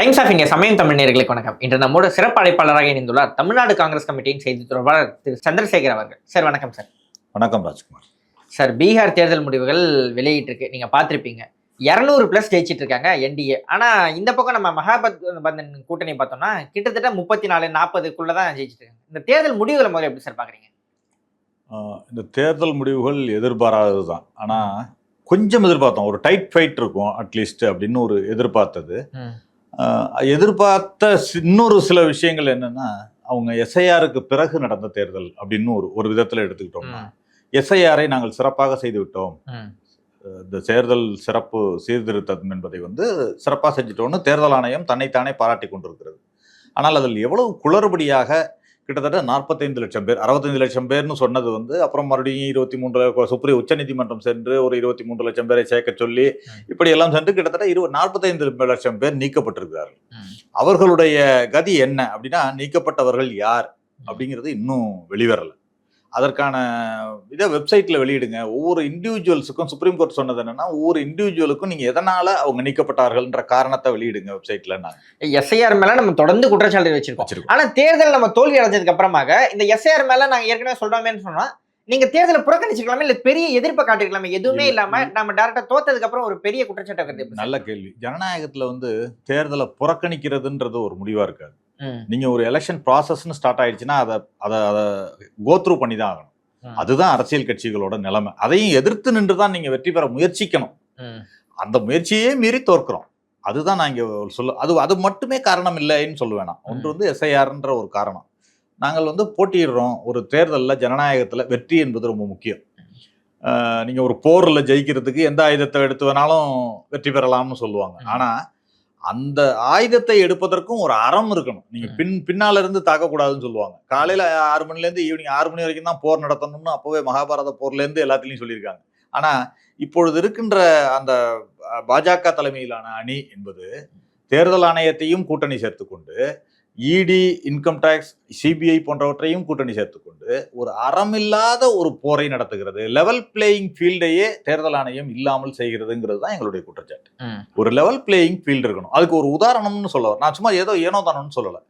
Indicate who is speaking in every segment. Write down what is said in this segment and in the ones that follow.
Speaker 1: Times of India சமயம் தமிழ் நேயர்களுக்கு வணக்கம். இன்று நம்மோட சிறப்பு அழைப்பாளராக இணைந்துள்ளார் தமிழ்நாடு காங்கிரஸ் கமிட்டியின் செய்தி தொடர்பாளர் திரு சந்திரசேகர் அவர்கள். சார் வணக்கம் சார்.
Speaker 2: வணக்கம் ராஜ்குமார்.
Speaker 1: சார் பீகார் தேர்தல் முடிவுகள் வெளியிட்டிருக்கு. நீங்க பார்த்திருப்பீங்க. இரநூறு பிளஸ் ஜெயிச்சிட்டு இருக்காங்க என்டிஏ ஆனா இந்த பக்கம் நம்ம மகாபத் பந்தன் கூட்டணி பார்த்தோம்னா கிட்டத்தட்ட முப்பத்தி நாலு நாற்பதுக்குள்ள தான் ஜெயிச்சிட்டு இருக்காங்க. இந்த தேர்தல் முடிவுகளை முதல்ல எப்படி சார் பாக்குறீங்க
Speaker 2: ஆஹ் இந்த தேர்தல் முடிவுகள் எதிர்பாராதது தான். ஆனால் கொஞ்சம் எதிர்பார்த்தோம். ஒரு டைட் ஃபைட் இருக்கும் அட்லீஸ்ட் அப்படின்னு ஒரு எதிர்பார்த்தது. எதிர்பார்த்த இன்னொரு சில விஷயங்கள் என்னன்னா அவங்க எஸ்ஐஆருக்கு பிறகு நடந்த தேர்தல் அப்படின்னு ஒரு ஒரு விதத்தில் எடுத்துக்கிட்டோம்னா எஸ்ஐஆரை நாங்கள் சிறப்பாக செய்து விட்டோம். இந்த தேர்தல் சிறப்பு சீர்திருத்தம் என்பதை வந்து சிறப்பாக செஞ்சிட்டோம்னு தேர்தல் ஆணையம் தன்னைத்தானே பாராட்டி கொண்டிருக்கிறது. ஆனால் அதில் எவ்வளவு குளறுபடியாக கிட்டத்தட்ட நாற்பத்தைந்து லட்சம் பேர் அறுபத்தைந்து லட்சம் பேர்னு சொன்னது வந்து அப்புறம் மறுபடியும் இருபத்தி மூன்று சுப்ரீம் உச்சநீதிமன்றம் சென்று ஒரு இருபத்தி மூன்று லட்சம் பேரை சேர்க்க சொல்லி இப்படி எல்லாம் சென்று கிட்டத்தட்ட இருபது நாற்பத்தைந்து லட்சம் பேர் நீக்கப்பட்டிருக்கிறார்கள். அவர்களுடைய கதி என்ன அப்படின்னா நீக்கப்பட்டவர்கள் யார் அப்படிங்கிறது இன்னும் வெளிவரல. அதற்கான இதை வெப்சைட்ல வெளியிடுங்க. ஒவ்வொரு இண்டிவிஜுவல்ஸுக்கும் சுப்ரீம் கோர்ட் சொன்னது என்னன்னா ஒவ்வொரு இண்டிவிஜுவலுக்கும் நீங்க எதனால அவங்க நீக்கப்பட்டார்கள்ன்ற காரணத்தை வெளியிடுங்க வெப்சைட்ல நாங்க
Speaker 1: எஸ்ஐஆர் மேல நம்ம தொடர்ந்து குற்றச்சாட்டு வச்சிருக்கோம்.
Speaker 2: வச்சிருக்கோம்.
Speaker 1: ஆனா தேர்தல் நம்ம தோல்வி அடைஞ்சதுக்கு அப்புறமாக இந்த எஸ்ஐஆர் மேல நாங்க ஏற்கனவே சொல்றோமேன்னு சொன்னா நீங்க தேர்தலை புறக்கணிச்சிருக்கலாமே இல்ல பெரிய எதிர்ப்பை காட்டிருக்கலாமே? எதுவுமே
Speaker 2: இல்ல,
Speaker 1: இல்லாம
Speaker 2: இல்ல.
Speaker 1: நம்ம டேரக்டா தோத்ததுக்கு அப்புறம் ஒரு பெரிய குற்றச்சாட்டு?
Speaker 2: நல்ல கேள்வி. ஜனநாயகத்துல வந்து தேர்தலை புறக்கணிக்கிறதுன்றது ஒரு முடிவா இருக்காது. நீங்க ஒரு எலெக்ஷன் ப்ராசஸ்னு ஸ்டார்ட் ஆயிடுச்சுன்னா அதை அதை அதை கோத்ரூ பண்ணி தான் ஆகணும். அதுதான் அரசியல் கட்சிகளோட நிலைமை. அதையும் எதிர்த்து நின்று தான் நீங்க வெற்றி பெற முயற்சிக்கணும். அந்த முயற்சியே மீறி தோற்கிறோம். அதுதான் நான் இங்க சொல்ல அது அது மட்டுமே காரணம் இல்லைன்னு சொல்ல வேணாம். ஒன்று வந்து எஸ்ஐஆர்ன்ற ஒரு காரணம். நாங்கள் வந்து போட்டியிடுறோம் ஒரு தேர்தலில் ஜனநாயகத்தில் வெற்றி என்பது ரொம்ப முக்கியம். அஹ் நீங்க ஒரு போரில் ஜெயிக்கிறதுக்கு எந்த ஆயுதத்தை எடுத்து வேணாலும் வெற்றி பெறலாம்னு சொல்லுவாங்க.
Speaker 1: ம்.
Speaker 2: அந்த ஆயுதத்தை எடுப்பதற்கும் ஒரு அறம் இருக்கணும். நீங்க. பின் பின்னால இருந்து தாக்கக்கூடாதுன்னு சொல்லுவாங்க. காலையில ஆறு மணில இருந்து ஈவினிங் ஆறு மணி வரைக்கும் தான் போர் நடத்தணும்னு அப்பவே மகாபாரத போர்ல இருந்து எல்லாத்துலயும் சொல்லியிருக்காங்க. ஆனா இப்பொழுது இருக்கின்ற அந்த பாஜக தலைமையிலான அணி என்பது தேர்தல் ஆணையத்தையும் கூட்டணி சேர்த்துக்கொண்டு இடி இன்கம் டேக்ஸ் சிபிஐ போன்றவற்றையும் கூட்டணி சேர்த்துக்கொண்டு ஒரு அறமில்லாத ஒரு போரை நடத்துகிறது. லெவல் பிளேயிங் ஃபீல்டையே தேர்தல் ஆணையம் இல்லாமல் செய்கிறதுங்கிறது தான் எங்களுடைய குற்றச்சாட்டு. ஒரு லெவல் பிளேயிங் ஃபீல்டு இருக்கணும். அதுக்கு ஒரு உதாரணம்னு சொல்ல. நான் சும்மா ஏதோ ஏனோ தானோன்னு சொல்லலை.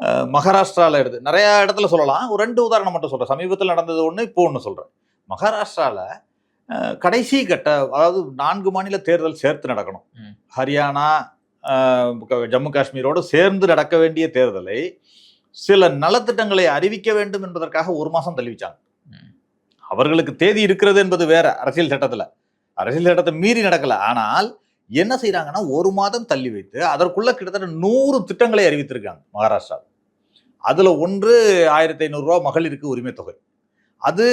Speaker 2: அஹ், மகாராஷ்டிரால எடுத்து நிறைய இடத்துல சொல்லலாம். ஒரு ரெண்டு உதாரணம் மட்டும் சொல்றேன். சமீபத்தில் நடந்தது ஒன்று இப்போ ஒன்று சொல்றேன். மகாராஷ்டிரால அஹ், கடைசி கட்ட அதாவது நான்கு மாநில தேர்தல் சேர்த்து நடக்கணும். ஹரியானா ஜம்மு காஷ்மீரோடு சேர்ந்து நடக்க வேண்டிய தேர்தலை சில நலத்திட்டங்களை அறிவிக்க வேண்டும் என்பதற்காக ஒரு மாசம் தள்ளி வச்சாங்க
Speaker 1: ம்.
Speaker 2: அவர்களுக்கு தேதி இருக்கிறது என்பது வேற அரசியல் சட்டத்துல. அரசியல் சட்டத்தை மீறி நடக்கல. ஆனால் என்ன செய்றாங்கன்னா ஒரு மாதம் தள்ளி வைத்து அதற்குள்ள கிட்டத்தட்ட நூறு திட்டங்களை அறிவித்திருக்காங்க மகாராஷ்டிரா அதுல ஒன்று ஆயிரத்தி ஐநூறு ரூபாய் மகளிருக்கு உரிமை தொகை. அது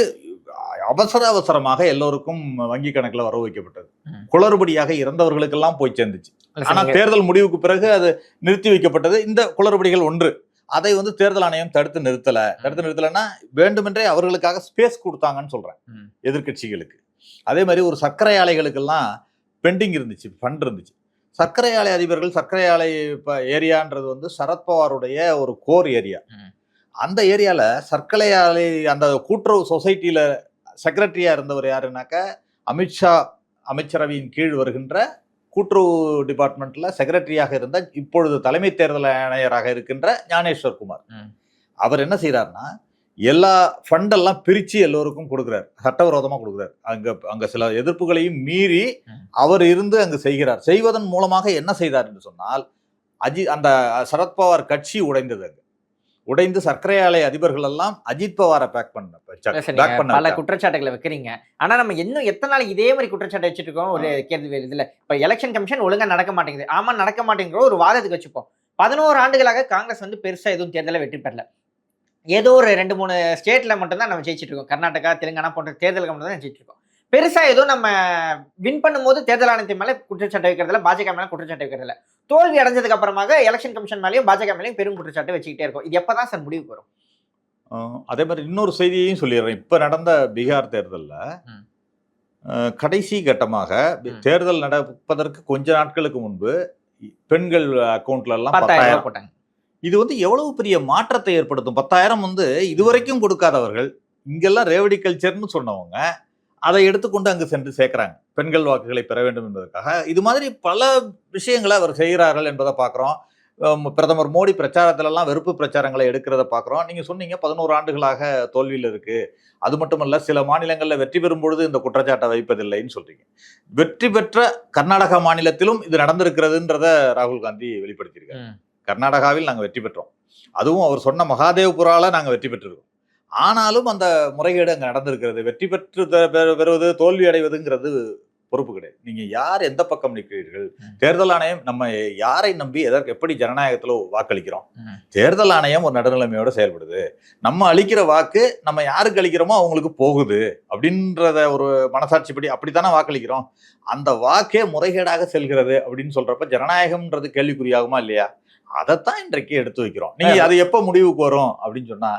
Speaker 2: அவசர அவசரமாக எல்லோருக்கும் வங்கி கணக்குல வரவு வைக்கப்பட்டது. குளறுபடியாக இறந்தவர்களுக்கெல்லாம் போய் சேர்ந்துச்சு. ஆனா
Speaker 1: சார், நீங்க-
Speaker 2: தேர்தல் முடிவுக்கு பிறகு அது நிறுத்தி வைக்கப்பட்டது. இந்த குளறுபடிகள் ஒன்று. அதை வந்து தேர்தல் ஆணையம் தடுத்து நிறுத்தல. தடுத்து நிறுத்தலைன்னா வேண்டுமென்றே அவர்களுக்காக ஸ்பேஸ் கொடுத்தாங்கன்னு சொல்றேன்.
Speaker 1: ம்.
Speaker 2: எதிர்க்கட்சிகளுக்கு. அதே மாதிரி ஒரு சர்க்கரை ஆலைகளுக்கெல்லாம் பெண்டிங் இருந்துச்சு ஃபண்ட் இருந்துச்சு. சர்க்கரை ஆலை அதிபர்கள் சர்க்கரை ஆலை இப்போ ஏரியான்றது வந்து சரத்பவாருடைய ஒரு கோர் ஏரியா. அந்த ஏரியால சர்க்கரை ஆலை அந்த கூட்டுறவு சொசைட்டில செக்ரட்டரியா இருந்தவர் யாருன்னாக்க அமித்ஷா அமைச்சரவையின் கீழ் வருகின்ற கூட்டுறவு டிபார்ட்மெண்ட்ல செக்ரட்டரியாக இருந்த இப்பொழுது தலைமை தேர்தல் ஆணையராக இருக்கின்ற ஞானேஸ்வர் குமார். அவர் என்ன செய்யறாருன்னா எல்லா ஃபண்டெல்லாம் பிரிச்சு எல்லோருக்கும் கொடுக்குறாரு. சட்டவிரோதமா கொடுக்குறாரு. அங்க அங்க சில எதிர்ப்புகளையும் மீறி. அவர் இருந்து அங்கு செய்கிறார். செய்வதன் மூலமாக என்ன செய்தார் என்று சொன்னால் அஜித் அந்த சரத்பவார் கட்சி உடைந்தது அங்க. உடைந்து சர்க்கரை ஆலை அதிபர்கள் எல்லாம் அஜித் பவாரை பேக் பண்ண
Speaker 1: பல. குற்றச்சாட்டுகளை வைக்கிறீங்க. ஆனா நம்ம இன்னும் எத்தனை நாளைக்கு இதே மாதிரி குற்றச்சாட்டு வச்சுட்டு இருக்கோம்? ஒரு கேள்வி இல்ல இப்ப எலெக்ஷன் கமிஷன் ஒழுங்கா நடக்க மாட்டேங்குது. ஆமா நடக்க மாட்டேங்கிற ஒரு வாதத்துக்கு வச்சுப்போம். பதினோரு ஆண்டுகளாக காங்கிரஸ் வந்து பெருசா எதுவும் தேர்தலை வெற்றி பெறல. ஏதோ ஒரு ரெண்டு மூணு ஸ்டேட்ல மட்டும்தான் நம்ம ஜெயிச்சிட்டு இருக்கோம். கர்நாடகா தெலுங்கானா போன்ற தேர்தலுக்கு மட்டும் தான் ஜெயிச்சிட்டு இருக்கோம். பெருசா எதுவும் நம்ம வின் பண்ணும்போது தேர்தல் ஆணையத்தின் மேல குற்றச்சாட்டு வைக்கிறதுல பாஜக மேல குற்றச்சாட்டு வைக்கிறதுல தோல்வி அடைஞ்சதுக்கு அப்புறமாக எலெக்ஷன் கமிஷன் மேலயும் பாஜக மேலயும் பெரும் குற்றச்சாட்டு வச்சுக்கிட்டே இருக்கும். இது எப்பதான் சார் முடிவுக்கு வரும்?
Speaker 2: அதே மாதிரி இன்னொரு செய்தியையும் சொல்லிடுறேன். இப்ப நடந்த பீகார் தேர்தல்ல கடைசி கட்டமாக. தேர்தல் நடப்பதற்கு கொஞ்ச நாட்களுக்கு முன்பு பெண்கள் அக்கௌண்ட்ல எல்லாம்
Speaker 1: பத்தாயிரம் போட்டாங்க.
Speaker 2: இது வந்து எவ்வளவு பெரிய மாற்றத்தை ஏற்படுத்தும்? பத்தாயிரம் வந்து இதுவரைக்கும் கொடுக்காதவர்கள் இங்கெல்லாம் ரேவடி கல்ச்சர்னு சொன்னவங்க அதை எடுத்துக்கொண்டு அங்கு சென்று சேர்க்கிறாங்க. பெண்கள் வாக்குகளை பெற வேண்டும் என்பதற்காக. இது மாதிரி பல விஷயங்களை அவர் செய்கிறார்கள் என்பதை பார்க்குறோம். பிரதமர் மோடி பிரச்சாரத்துல எல்லாம் வெறுப்பு பிரச்சாரங்களை எடுக்கிறத பார்க்குறோம். நீங்க சொன்னீங்க பதினோரு ஆண்டுகளாக தோல்வியில் இருக்கு. அது மட்டுமல்ல சில மாநிலங்களில் வெற்றி பெறும் பொழுது இந்த குற்றச்சாட்டை வைப்பதில்லைன்னு சொல்றீங்க. வெற்றி பெற்ற கர்நாடகா மாநிலத்திலும் இது நடந்திருக்கிறதுன்றத ராகுல் காந்தி வெளிப்படுத்தியிருக்காரு. கர்நாடகாவில் நாங்கள் வெற்றி பெற்றோம். அதுவும் அவர் சொன்ன மகாதேவ்புரால நாங்கள் வெற்றி பெற்றிருக்கோம். ஆனாலும் அந்த முறைகேடு அங்கே நடந்திருக்கிறது. வெற்றி பெற்று பெறுவது தோல்வி அடைவதுங்கிறது பொறுப்பு கிடையாது. நீங்க யார் எந்த பக்கம் நிற்கிறீர்கள். தேர்தல் ஆணையம் நம்ம யாரை நம்பி எதற்கு எப்படி ஜனநாயகத்துல வாக்களிக்கிறோம். தேர்தல் ஆணையம் ஒரு நடுநிலைமையோட செயல்படுது. நம்ம அளிக்கிற வாக்கு நம்ம யாருக்கு அளிக்கிறோமோ அவங்களுக்கு போகுது அப்படின்றத ஒரு மனசாட்சிப்படி அப்படித்தானே வாக்களிக்கிறோம். அந்த வாக்கே முறைகேடாக செல்கிறது அப்படின்னு சொல்றப்ப ஜனநாயகம்ன்றது கேள்விக்குறியாகுமா இல்லையா? அதைத்தான் இன்றைக்கு எடுத்து வைக்கிறோம். நீங்க அது எப்ப முடிவுக்கு வரும் அப்படின்னு சொன்னா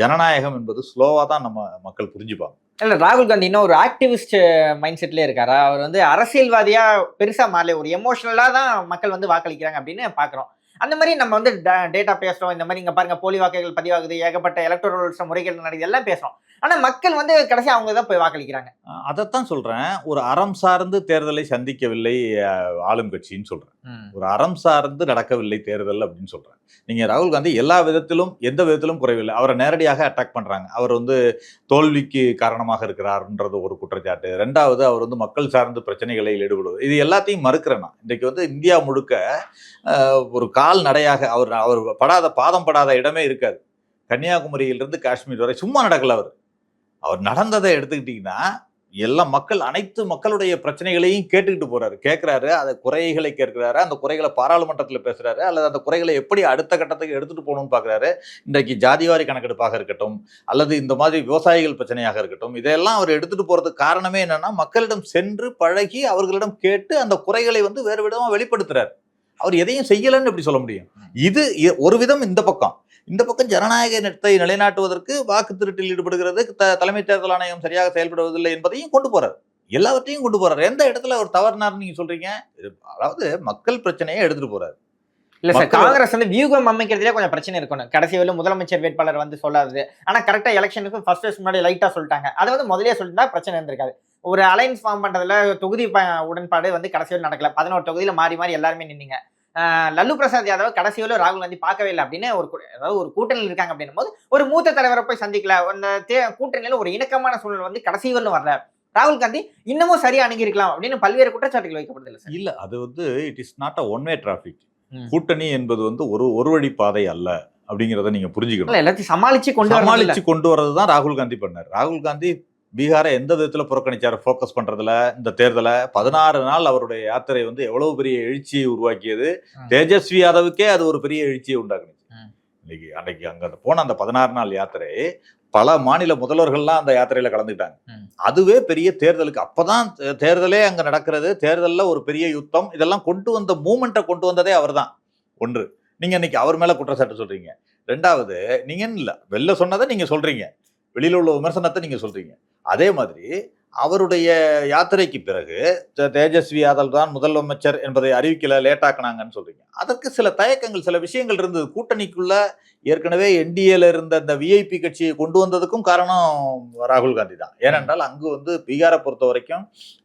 Speaker 2: ஜனநாயகம் என்பது ஸ்லோவாக தான் நம்ம மக்கள் புரிஞ்சுப்பாங்க.
Speaker 1: இல்லை ராகுல் காந்தி இன்னும் ஒரு ஆக்டிவிஸ்ட் மைண்ட் செட்லேயே இருக்காரா. அவர் வந்து அரசியல்வாதியாக பெருசாக மாறல. ஒரு எமோஷனலாக தான் மக்கள் வந்து வாக்களிக்கிறாங்க அப்படின்னு பார்க்குறோம் அந்த மாதிரி நம்ம வந்து டேட்டா பேசுகிறோம் இந்த மாதிரி இங்கே பாருங்க போலி வாக்குகள் பதிவாகுது. ஏகப்பட்ட எலக்ட்ரல் முறைகள் நடக்குது. எல்லாம் பேசுறோம். ஆனா மக்கள் வந்து கடைசி அவங்க தான் போய் வாக்களிக்கிறாங்க.
Speaker 2: அதைத்தான் சொல்றேன். ஒரு அறம் சார்ந்து தேர்தலை சந்திக்கவில்லை ஆளும் கட்சின்னு சொல்றேன். ஒரு அறம் சார்ந்து நடக்கவில்லை தேர்தல் அப்படின்னு சொல்றேன். நீங்க ராகுல் காந்தி எல்லா விதத்திலும் எந்த விதத்திலும் குறைவில்லை. அவரை நேரடியாக அட்டாக் பண்றாங்க. அவர் வந்து தோல்விக்கு காரணமாக இருக்கிறார்ன்றது ஒரு குற்றச்சாட்டு. ரெண்டாவது அவர் வந்து மக்கள் சார்ந்த பிரச்சனைகளில் ஈடுபடுவது. இது எல்லாத்தையும் மறுக்கிறேன் நான். இன்றைக்கு வந்து இந்தியா முழுக்க ஒரு கால் நடையாக அவர் அவர் படாத பாதம் படாத இடமே இருக்காது. கன்னியாகுமரியிலிருந்து காஷ்மீர் வரை சும்மா நடக்கல அவர். அவர் நடந்ததை எடுத்துக்கிட்டிங்கன்னா எல்லா மக்கள் அனைத்து மக்களுடைய பிரச்சனைகளையும் கேட்டுக்கிட்டு போறாரு. கேட்கிறாரு அதை குறைகளை கேட்கிறாரு அந்த குறைகளை பாராளுமன்றத்தில் பேசுறாரு அல்லது அந்த குறைகளை எப்படி அடுத்த கட்டத்துக்கு எடுத்துட்டு போகணும்னு பார்க்கறாரு இன்றைக்கு ஜாதிவாரி கணக்கெடுப்பாக இருக்கட்டும் அல்லது இந்த மாதிரி விவசாயிகள் பிரச்சனையாக இருக்கட்டும் இதெல்லாம் அவர் எடுத்துட்டு போறதுக்கு காரணமே என்னன்னா மக்களிடம் சென்று பழகி அவர்களிடம் கேட்டு அந்த குறைகளை வந்து வேறு விதமா வெளிப்படுத்துறாரு. அவர் எதையும் செய்யலைன்னு எப்படி சொல்ல முடியும்? இது ஒரு விதம் இந்த பக்கம். இந்த பக்கம் ஜனநாயகத்தை நிலைநாட்டுவதற்கு வாக்கு திருட்டில் ஈடுபடுகிறது. த- தலைமை தேர்தல் ஆணையம் சரியாக செயல்படுவதில்லை என்பதையும் கொண்டு போறாரு. எல்லாவற்றையும் கொண்டு போறாரு. எந்த இடத்துல அவர் தவறுனார்னு நீங்க சொல்றீங்க? அதாவது மக்கள் பிரச்சனையை எடுத்துட்டு போறாரு.
Speaker 1: இல்ல சார் காங்கிரஸ் வந்து வியூகம் அமைக்கிறதுல கொஞ்சம் பிரச்சனை இருக்கணும். கடைசி வரையிலும் முதலமைச்சர் வேட்பாளர் வந்து சொல்லாதது. ஆனா கரெக்டா எலெக்ஷனுக்கு ஃபர்ஸ்ட் ஃபேஸ் முன்னாடி லைட்டா சொல்லிட்டாங்க. அதை வந்து முதல்லயே சொல்லிட்டா பிரச்சனை இருந்திருக்காது. ஒரு அலைன்ஸ் ஃபார்ம் பண்றதுல தொகுதி உடன்பாடு வந்து கடைசி நடக்கல. பதினோரு தொகுதியில மாறி மாறி எல்லாருமே நின்னீங்க. லல்லு பிரசாத் யாதவ் கடைசி வரையிலும் ராகுல் காந்தி பார்க்கவே இல்லை அப்படின்னு ஒரு அதாவது ஒரு கூட்டணியில் இருக்காங்க அப்படின்னும் போது ஒரு மூத்த தலைவரை போய் சந்திக்கல. அந்த கூட்டணியில ஒரு இணக்கமான சூழல் வந்து கடைசி வரையிலும் வரல. ராகுல் காந்தி இன்னமும் சரியா அணுகிருக்கலாம் அப்படின்னு பல்வேறு குற்றச்சாட்டுகள் வைக்கப்படுது இல்லை
Speaker 2: அது வந்து it is not a one way traffic. கூட்டணி என்பது வந்து ஒரு ஒரு வழி பாதை அல்ல அப்படிங்கிறத நீங்க புரிஞ்சுக்கணும்.
Speaker 1: எல்லாத்தையும் சமாளிச்சு கொண்டு
Speaker 2: சமாளிச்சு கொண்டு வர்றது தான் ராகுல் காந்தி பண்ணார். ராகுல் காந்தி பீகாரை எந்த விதத்துல புறக்கணிச்சார்? ஃபோக்கஸ் பண்றதுல இந்த தேர்தலை பதினாறு நாள் அவருடைய யாத்திரை வந்து எவ்வளவு பெரிய எழுச்சியை உருவாக்கியது. தேஜஸ்வி யாதவுக்கே அது ஒரு பெரிய எழுச்சியை உண்டாக்குனுச்சு. இன்னைக்கு அன்னைக்கு அங்க போன அந்த பதினாறு நாள் யாத்திரை பல மாநில முதல்வர்கள்லாம் அந்த யாத்திரையில கலந்துக்கிட்டாங்க.
Speaker 1: ம்.
Speaker 2: அதுவே பெரிய தேர்தலுக்கு அப்பதான் தேர்தலே அங்க நடக்கிறது. தேர்தல்ல ஒரு பெரிய யுத்தம். இதெல்லாம் கொண்டு வந்த மூமெண்ட்டை கொண்டு வந்ததே அவர்தான். ஒன்று. நீங்க இன்னைக்கு அவர் மேல குற்றச்சாட்டு சொல்றீங்க. ரெண்டாவது நீங்க இல்ல. வெளில சொன்னதை நீங்க சொல்றீங்க. வெளியில உள்ள விமர்சனத்தை நீங்க சொல்றீங்க. அதே மாதிரி அவருடைய யாத்திரைக்கு பிறகு தேஜஸ்வி யாதவ் தான் முதலமைச்சர் என்பதை அறிவிக்கல லேட்டாக்குனாங்கன்னு சொல்றீங்க. அதற்கு சில தயக்கங்கள் சில விஷயங்கள் இருந்தது. கூட்டணிக்குள்ள ஏற்கனவே என்டிஏல இருந்த அந்த விஐபி கட்சியை கொண்டு வந்ததுக்கும் காரணம் ராகுல் காந்தி தான். ஏனென்றால் அங்கு வந்து பீகாரை பொறுத்த வரைக்கும்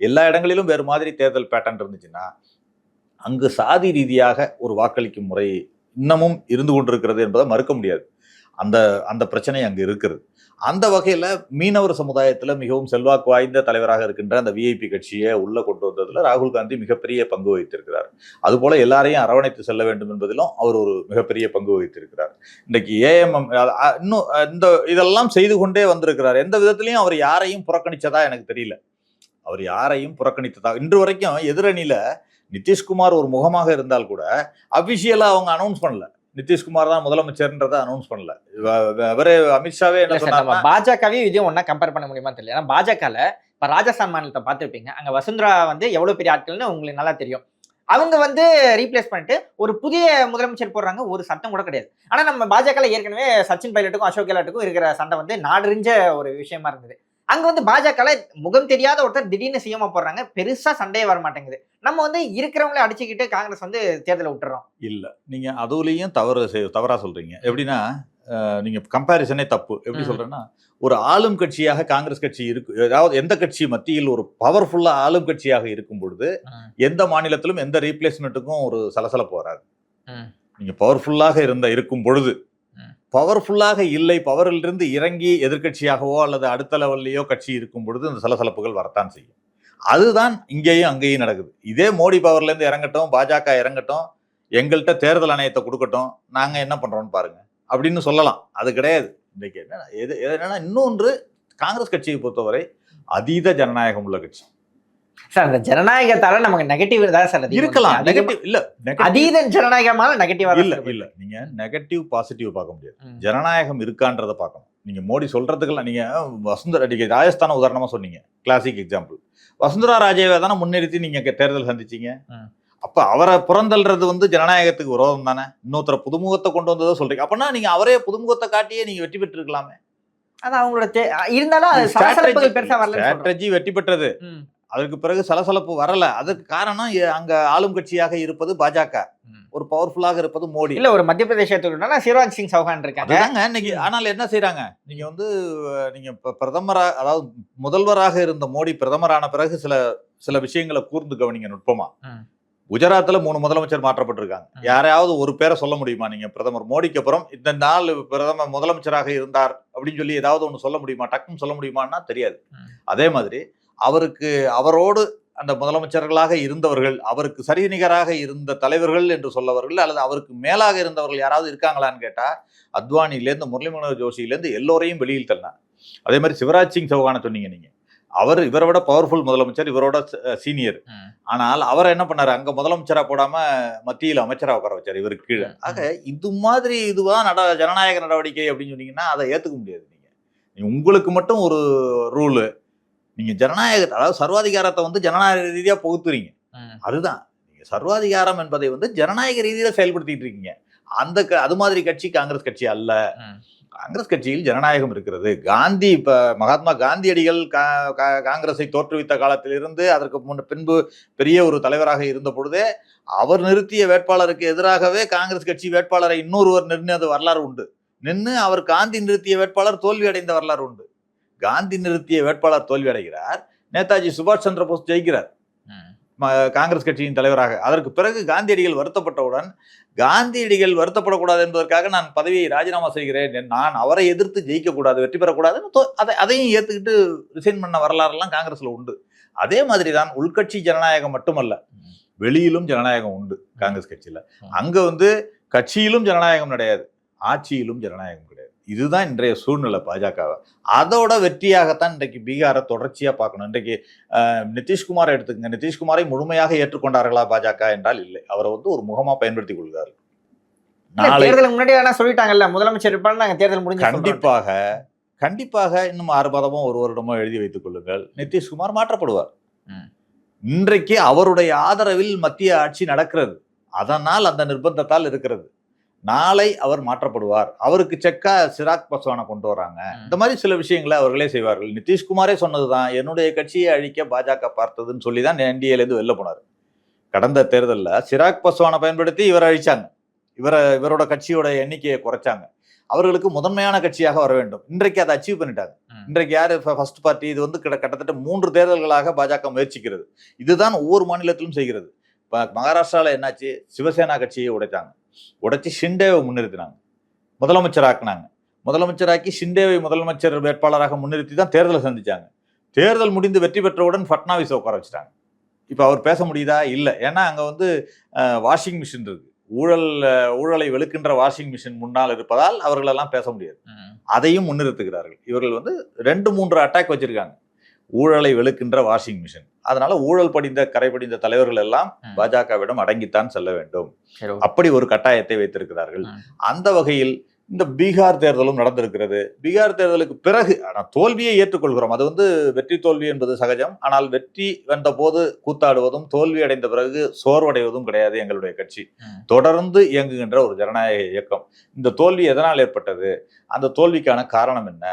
Speaker 2: எல்லா இடங்களிலும் வேறு மாதிரி தேர்தல் பேட்டர்ன் இருந்துச்சுன்னா அங்கு சாதி ரீதியாக ஒரு வாக்களிக்கும் முறை இன்னமும் இருந்து கொண்டிருக்கிறது என்பதை மறுக்க முடியாது. அந்த அந்த பிரச்சனை அங்கே இருக்கிறது. அந்த வகையில் மீனவர் சமுதாயத்தில் மிகவும் செல்வாக்கு வாய்ந்த தலைவராக இருக்கின்ற அந்த விஐபி கட்சியை உள்ளே கொண்டு வந்ததில் ராகுல் காந்தி மிகப்பெரிய பங்கு வகித்திருக்கிறார். அதுபோல் எல்லாரையும் அரவணைத்து செல்ல வேண்டும் என்பதிலும் அவர் ஒரு மிகப்பெரிய பங்கு வகித்திருக்கிறார். இன்றைக்கு ஏஎம்எம் இன்னும் இந்த இதெல்லாம் செய்து கொண்டே வந்திருக்கிறார். எந்த விதத்துலையும் அவர் யாரையும் புறக்கணித்ததா எனக்கு தெரியல. அவர் யாரையும் புறக்கணித்ததா? இன்று வரைக்கும் எதிரணியில் நிதிஷ்குமார் ஒரு முகமாக இருந்தால் கூட அஃபிஷியலாக அவங்க அனௌன்ஸ் பண்ணல. நிதிஷ்குமார் தான் முதலமைச்சர்ன்றதை அனௌன்ஸ் பண்ணல. இவரு அமித்ஷாவே என்ன சொன்னார்னா
Speaker 1: பாஜகவையும் இதையும் ஒண்ணா கம்பேர் பண்ண முடியுமா தெரியல. ஏன்னா பாஜகல இப்ப ராஜஸ்தான் மாநிலத்தை பார்த்திருப்பீங்க. அங்க வசுந்தரா வந்து எவ்வளவு பெரிய ஆட்கள்னு உங்களுக்கு நல்லா தெரியும். அவங்க வந்து ரீப்ளேஸ் பண்ணிட்டு ஒரு புதிய முதலமைச்சர் போடுறாங்க ஒரு சட்டம் கூட கிடையாது. ஆனா நம்ம பாஜகல ஏற்கனவே சச்சின் பைலட்டுக்கும் அசோக் கெலாட்டுக்கும் இருக்கிற சண்டை வந்து நாடறிஞ்ச ஒரு விஷயமா இருந்தது. அங்க வந்து பாஜகல முகம் தெரியாத ஒருத்தர் திடீர்னு சிஎம் போடுறாங்க. பெருசா சண்டையே வர மாட்டேங்குது. நம்ம வந்து இருக்கிறவங்களே அடிச்சுக்கிட்டு காங்கிரஸ் வந்து தேர்தலை விட்டுறோம்.
Speaker 2: இல்ல. நீங்க அதுலயும் தவறு தவறா சொல்றீங்க. எப்படின்னா நீங்க கம்பாரிசனே தப்பு. எப்படி. சொல்றேன்னா ஒரு ஆளும் கட்சியாக காங்கிரஸ் கட்சி இருக்கு அதாவது எந்த கட்சி மத்தியில் ஒரு பவர்ஃபுல்லா ஆளும் கட்சியாக இருக்கும் பொழுது எந்த மாநிலத்திலும் எந்த ரீப்ளேஸ்மெண்ட்டுக்கும் ஒரு சலசலப்பு வராது. நீங்க பவர்ஃபுல்லாக இருந்த இருக்கும் பொழுது. பவர்ஃபுல்லாக இல்லை பவரிலிருந்து இறங்கி எதிர்க்கட்சியாகவோ அல்லது அடுத்த லெவல்லையோ கட்சி இருக்கும் பொழுது இந்த சலசலப்புகள் வரத்தான் செய்யும். அதுதான் இங்கேயும் அங்கேயும் நடக்குது. இதே மோடி பவர்லேருந்து இறங்கட்டும் பாஜக இறங்கட்டும் எங்கள்கிட்ட தேர்தல் ஆணையத்தை கொடுக்கட்டும் நாங்கள் என்ன பண்ணுறோம்னு பாருங்க. அப்படின்னு சொல்லலாம். அது கிடையாது. இன்னைக்கு என்ன எது எது என்னன்னா இன்னொன்று காங்கிரஸ் கட்சியை பொறுத்தவரை அதீத ஜனநாயகம் உள்ள கட்சி.
Speaker 1: சார் அந்த ஜனநாயகத்தால நமக்கு நெகட்டிவ் தான் சார்
Speaker 2: இருக்கலாம். நெகட்டிவ் இல்ல negative-
Speaker 1: அதீத ஜனநாயகமான நெகட்டிவா
Speaker 2: இல்ல இல்ல. நீங்க நெகட்டிவ் பாசிட்டிவ் பார்க்க முடியாது. ஜனநாயகம் இருக்கான்றத பார்க்கணும். நீங்க மோடி சொல்றதுக்கெல்லாம் நீங்க வசுந்தரா நீங்க ராஜஸ்தான உதாரணமா சொன்னீங்க. கிளாசிக் எக்ஸாம்பிள் வசுந்தரா ராஜேவை தானே முன்னிறுத்தி நீங்க தேர்தல் சந்திச்சீங்க. அப்ப அவரை புறந்தள்ளுறது வந்து ஜனநாயகத்துக்கு விரோதம் தானே? இன்னொருத்தர புதுமுகத்தை கொண்டு வந்ததை சொல்றீங்க. அப்பனா நீங்க அவரே புதுமுகத்தை காட்டியே நீங்க வெற்றி பெற்றிருக்கலாமே.
Speaker 1: அது அவங்களோட இருந்தாலும்
Speaker 2: ஸ்ட்ராட்டஜி வெற்றி பெற்றது. அதற்கு பிறகு சலசலப்பு வரல. அதுக்கு காரணம் அங்க ஆளும் கட்சியாக இருப்பது பாஜக. ஒரு பவர்ஃபுல்லாக இருப்பது மோடி.
Speaker 1: இல்ல ஒரு மத்திய பிரதேசத்துல சிவராஜ் சிங் சௌஹான் இருக்காங்க.
Speaker 2: இன்னைக்கு ஆனால் என்ன செய்றாங்க? நீங்க வந்து நீங்க இப்ப பிரதமரா அதாவது முதல்வராக இருந்த மோடி பிரதமரான பிறகு சில சில விஷயங்களை கூர்ந்து கவனிங்க நுட்பமா.
Speaker 1: ம்.
Speaker 2: குஜராத்ல மூணு முதலமைச்சர் மாற்றப்பட்டிருக்காங்க. யாரையாவது ஒரு பேரை சொல்ல முடியுமா நீங்க? பிரதமர் மோடிக்கு அப்புறம் இந்த நாள் பிரதமர் முதலமைச்சராக இருந்தார் அப்படின்னு சொல்லி ஏதாவது ஒன்று சொல்ல முடியுமா? டக்குன்னு சொல்ல முடியுமான்னா தெரியாது. அதே மாதிரி அவருக்கு அவரோடு அந்த முதலமைச்சர்களாக இருந்தவர்கள் அவருக்கு சரிநிகராக இருந்த தலைவர்கள் என்று சொல்லவர்கள் அல்லது அவருக்கு மேலாக இருந்தவர்கள் யாராவது இருக்காங்களான்னு கேட்டா அத்வானிலேருந்து முரளி மனோகர் ஜோஷியிலேருந்து எல்லோரையும் வெளியில் தள்ளினார். அதே மாதிரி சிவராஜ் சிங் சௌகானை சொன்னீங்க நீங்க. அவர் இவரை விட பவர்ஃபுல் முதலமைச்சர் இவரோட சீனியர். ஆனால் அவரை என்ன பண்ணாரு? அங்க முதலமைச்சரா போடாம மத்தியில் அமைச்சரா உட்கார வச்சார் இவருக்கு கீழே. ஆக இது மாதிரி இதுவா நட ஜனநாயக நடவடிக்கை அப்படின்னு சொன்னீங்கன்னா அதை ஏத்துக்க முடியாது நீங்க. நீங்க உங்களுக்கு மட்டும் ஒரு ரூலு நீங்க ஜனநாயக அதாவது சர்வாதிகாரத்தை வந்து ஜனநாயக ரீதியா புகுத்துறீங்க. அதுதான். நீங்க சர்வாதிகாரம் என்பதை வந்து ஜனநாயக ரீதியில செயல்படுத்திட்டு இருக்கீங்க. அந்த அது மாதிரி கட்சி காங்கிரஸ் கட்சி அல்ல. காங்கிரஸ் கட்சியில் ஜனநாயகம் இருக்கிறது. காந்தி இப்ப மகாத்மா காந்தியடிகள் காங்கிரஸை தோற்றுவித்த காலத்திலிருந்து அதற்கு முன் பின்பு பெரிய ஒரு தலைவராக இருந்த பொழுதே அவர் நிறுத்திய வேட்பாளருக்கு எதிராகவே காங்கிரஸ் கட்சி வேட்பாளரை இன்னொருவர் நிர்ணயது வரலாறு உண்டு. நின்று அவர் காந்தி நிறுத்திய வேட்பாளர் தோல்வி அடைந்த வரலாறு உண்டு. காந்தி நிறுத்திய வேட்பாளர் தோல்வி அடைகிறார் நேதாஜி சுபாஷ் சந்திர போஸ் ஜெயிக்கிறார். காங்கிரஸ் கட்சியின் தலைவராக. அதற்கு பிறகு காந்தியடிகள் வருத்தப்பட்டவுடன் காந்தியடிகள் வருத்தப்படக்கூடாது என்பதற்காக நான் பதவியை ராஜினாமா செய்கிறேன். நான் அவரை எதிர்த்து ஜெயிக்கக்கூடாது வெற்றி பெறக்கூடாதுன்னு அதை அதையும் ஏத்துக்கிட்டு ரிசைன் பண்ண வரலாறுலாம் காங்கிரஸ்ல உண்டு. அதே மாதிரி தான் உள்கட்சி ஜனநாயகம் மட்டுமல்ல. வெளியிலும் ஜனநாயகம் உண்டு காங்கிரஸ் கட்சியில. அங்க வந்து கட்சியிலும் ஜனநாயகம் கிடையாது ஆட்சியிலும் ஜனநாயகம் கிடையாது. இதுதான் இன்றைய சூழ்நிலை பாஜக அதோட வெற்றியாகத்தான் இன்றைக்கு பீகாரை தொடர்ச்சியா பார்க்கணும். இன்றைக்கு நிதிஷ்குமாரை எடுத்துக்கங்க. நிதிஷ்குமாரை முழுமையாக ஏற்றுக்கொண்டார்களா பாஜக என்றால் இல்லை. அவரை வந்து ஒரு முகமா பயன்படுத்திக் கொள்கிறார்கள்.
Speaker 1: தேர்தலுக்கு முன்னாடி ஆனா சொல்லிட்டாங்கல்ல. முதலமைச்சர் இருப்பான்னு நாங்க தேர்தல் முடிஞ்சு.
Speaker 2: கண்டிப்பாக கண்டிப்பாக இன்னும் ஆறு மாதமோ ஒரு வருடமோ எழுதி வைத்துக் கொள்ளுங்கள். நிதிஷ்குமார் மாற்றப்படுவார். இன்றைக்கு அவருடைய ஆதரவில் மத்திய ஆட்சி நடக்கிறது. அதனால் அந்த நிர்பந்தத்தால் இருக்கிறது. நாளை அவர் மாற்றப்படுவார். அவருக்கு செக்கா சிராக் பஸ்வானை கொண்டு வராங்க. இந்த மாதிரி சில விஷயங்களை அவர்களே செய்வார்கள். நிதிஷ்குமாரே சொன்னதுதான். என்னுடைய கட்சியை அழிக்க பாஜக பார்த்ததுன்னு சொல்லி தான் என்டிஏல இருந்து வெளில போனார். கடந்த தேர்தலில் சிராக் பஸ்வானை பயன்படுத்தி இவரை அழிச்சாங்க. இவரை இவரோட கட்சியோட எண்ணிக்கையை குறைச்சாங்க. அவர்களுக்கு முதன்மையான கட்சியாக வர வேண்டும். இன்றைக்கு அதை அச்சீவ் பண்ணிட்டாங்க. இன்றைக்கு யாரு ஃபர்ஸ்ட் பார்ட்டி இது வந்து கிட்ட- கிட்டத்தட்ட மூன்று தேர்தல்களாக பாஜக முயற்சிக்கிறது. இதுதான் ஒவ்வொரு மாநிலத்திலும் செய்கிறது. இப்போ மகாராஷ்டிரால என்னாச்சு? சிவசேனா கட்சியை உடைத்தாங்க உடைச்சி ஷிண்டேவை முன்னிறுத்தினாங்க. முதலமைச்சர் ஆக்குனாங்க முதலமைச்சராக்கி ஷிண்டேவை முதலமைச்சர் வேட்பாளராக முன்னிறுத்தி தான் தேர்தலை சந்திச்சாங்க. தேர்தல் முடிந்து வெற்றி பெற்றவுடன் ஃபட்னாவிஸை உட்கார வச்சுட்டாங்க. இப்போ அவர் பேச முடியுதா? இல்லை. ஏன்னா அங்கே வந்து வாஷிங் மிஷின் இருக்கு. ஊழல் ஊழலை வெளுக்கின்ற வாஷிங் மிஷின் முன்னால் இருப்பதால் அவர்களெல்லாம் பேச முடியாது. அதையும் முன்னிறுத்துகிறார்கள். இவர்கள் வந்து ரெண்டு மூன்று அட்டாக் வச்சிருக்காங்க. ஊழலை வெளுக்கின்ற வாஷிங் மிஷின் அதனால ஊழல் படிந்த கரை படிந்த தலைவர்கள் எல்லாம். பாஜகவிடம் அடங்கித்தான் செல்ல வேண்டும். அப்படி ஒரு கட்டாயத்தை வைத்திருக்கிறார்கள். அந்த வகையில் இந்த பீகார் தேர்தலும் நடந்திருக்கிறது. பீகார் தேர்தலுக்கு பிறகு ஆனால் தோல்வியை ஏற்றுக்கொள்கிறோம். அது வந்து வெற்றி தோல்வி என்பது சகஜம். ஆனால் வெற்றி வந்த போது கூத்தாடுவதும் தோல்வி அடைந்த பிறகு சோர்வடைவதும் கிடையாது எங்களுடைய கட்சி. தொடர்ந்து இயங்குகின்ற ஒரு ஜனநாயக இயக்கம். இந்த தோல்வி எதனால் ஏற்பட்டது? அந்த தோல்விக்கான காரணம் என்ன?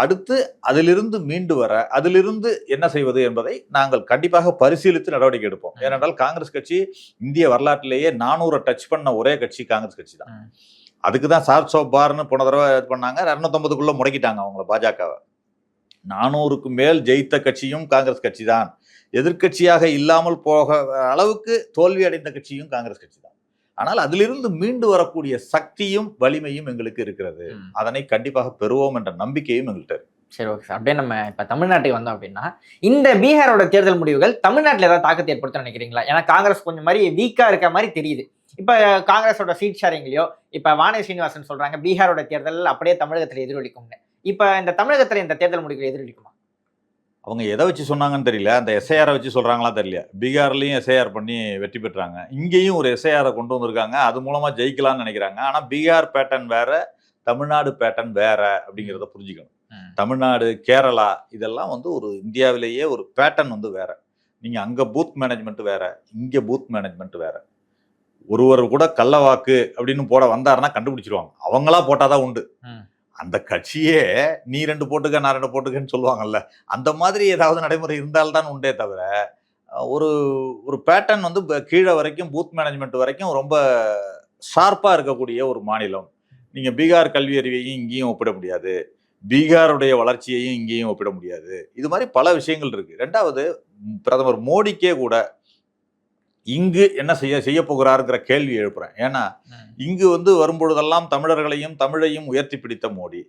Speaker 2: அடுத்து அதிலிருந்து மீண்டு வர அதிலிருந்து என்ன செய்வது என்பதை நாங்கள் கண்டிப்பாக பரிசீலித்து நடவடிக்கை எடுப்போம். ஏனென்றால் காங்கிரஸ் கட்சி இந்திய வரலாற்றிலேயே நானூறு டச் பண்ண ஒரே கட்சி காங்கிரஸ் கட்சி தான். அதுக்கு தான் சார் சோ பார்னு போன தடவை இது பண்ணாங்க. இரநூத்தம்பதுக்குள்ள முடக்கிட்டாங்க அவங்கள பாஜகவை. நானூறுக்கு மேல் ஜெயித்த கட்சியும் காங்கிரஸ் கட்சி தான். எதிர்க்கட்சியாக இல்லாமல் போக அளவுக்கு தோல்வி அடைந்த கட்சியும் காங்கிரஸ் கட்சி தான். ஆனால் அதிலிருந்து மீண்டு வரக்கூடிய சக்தியும் வலிமையும் எங்களுக்கு இருக்கிறது. அதனை கண்டிப்பாக பெறுவோம் என்ற நம்பிக்கையும் எங்கள்கிட்ட இருக்கு.
Speaker 1: சரி ஓகே சார் அப்படியே நம்ம இப்ப தமிழ்நாட்டுக்கு வந்தோம் அப்படின்னா இந்த பீகாரோட தேர்தல் முடிவுகள் தமிழ்நாட்டுல ஏதாவது தாக்கத்தை ஏற்படுத்தும் நினைக்கிறீங்களா? ஏன்னா காங்கிரஸ் கொஞ்சம் மாதிரி வீக்கா இருக்க மாதிரி தெரியுது. இப்ப காங்கிரஸோட சீட் ஷேரிங்லயோ இப்ப வானதி சீனிவாசன் சொல்றாங்க பீகாரோட தேர்தல் அப்படியே தமிழகத்துல எதிரொலிக்கும்னு. இப்ப இந்த தமிழகத்துல இந்த தேர்தல் முடிவுகள் எதிரொலிக்குமா?
Speaker 2: அவங்க எதை வச்சு சொன்னாங்கன்னு தெரியல. அந்த எஸ்ஐஆரை வச்சு சொல்றாங்களா தெரியல. பீகார்லயும் எஸ்ஐஆர் பண்ணி வெற்றி பெற்றாங்க. இங்கேயும் ஒரு எஸ்ஐஆரை கொண்டு வந்திருக்காங்க. அது மூலமா ஜெயிக்கலாம்னு நினைக்கிறாங்க. ஆனா பீகார் பேட்டர்ன் வேற தமிழ்நாடு பேட்டர்ன் வேற அப்படிங்கிறத புரிஞ்சுக்கணும். தமிழ்நாடு கேரளா இதெல்லாம் வந்து ஒரு இந்தியாவிலேயே ஒரு பேட்டர்ன் வந்து வேற. நீங்க அங்க பூத் மேனேஜ்மெண்ட் வேற இங்க பூத் மேனேஜ்மெண்ட் வேற. ஒருவர் கூட கள்ள வாக்கு அப்படின்னு போட வந்தாருன்னா கண்டுபிடிச்சிருவாங்க. அவங்களா போட்டாதான் உண்டு. அந்த கட்சியே நீ ரெண்டு போட்டுக்க நான் ரெண்டு போட்டுக்கன்னு சொல்லுவாங்கல்ல. அந்த மாதிரி ஏதாவது நடைமுறை இருந்தால்தான் உண்டே தவிர ஒரு ஒரு பேட்டர்ன் வந்து கீழே வரைக்கும் பூத் மேனேஜ்மெண்ட் வரைக்கும் ரொம்ப ஷார்ப்பாக இருக்கக்கூடிய ஒரு மாநிலம். நீங்கள் பீகார் கல்வி அறிவையும் இங்கேயும் ஒப்பிட முடியாது. பீகாருடைய வளர்ச்சியையும் இங்கேயும் ஒப்பிட முடியாது. இது மாதிரி பல விஷயங்கள் இருக்குது ரெண்டாவது பிரதமர் மோடிக்கே கூட இங்கு என்ன செய்ய செய்ய போகிறாருங்கிற கேள்வி எழுப்புறேன். ஏன்னா இங்கு வந்து வரும்பொழுதெல்லாம் தமிழர்களையும் தமிழையும் உயர்த்தி பிடித்த மோடி.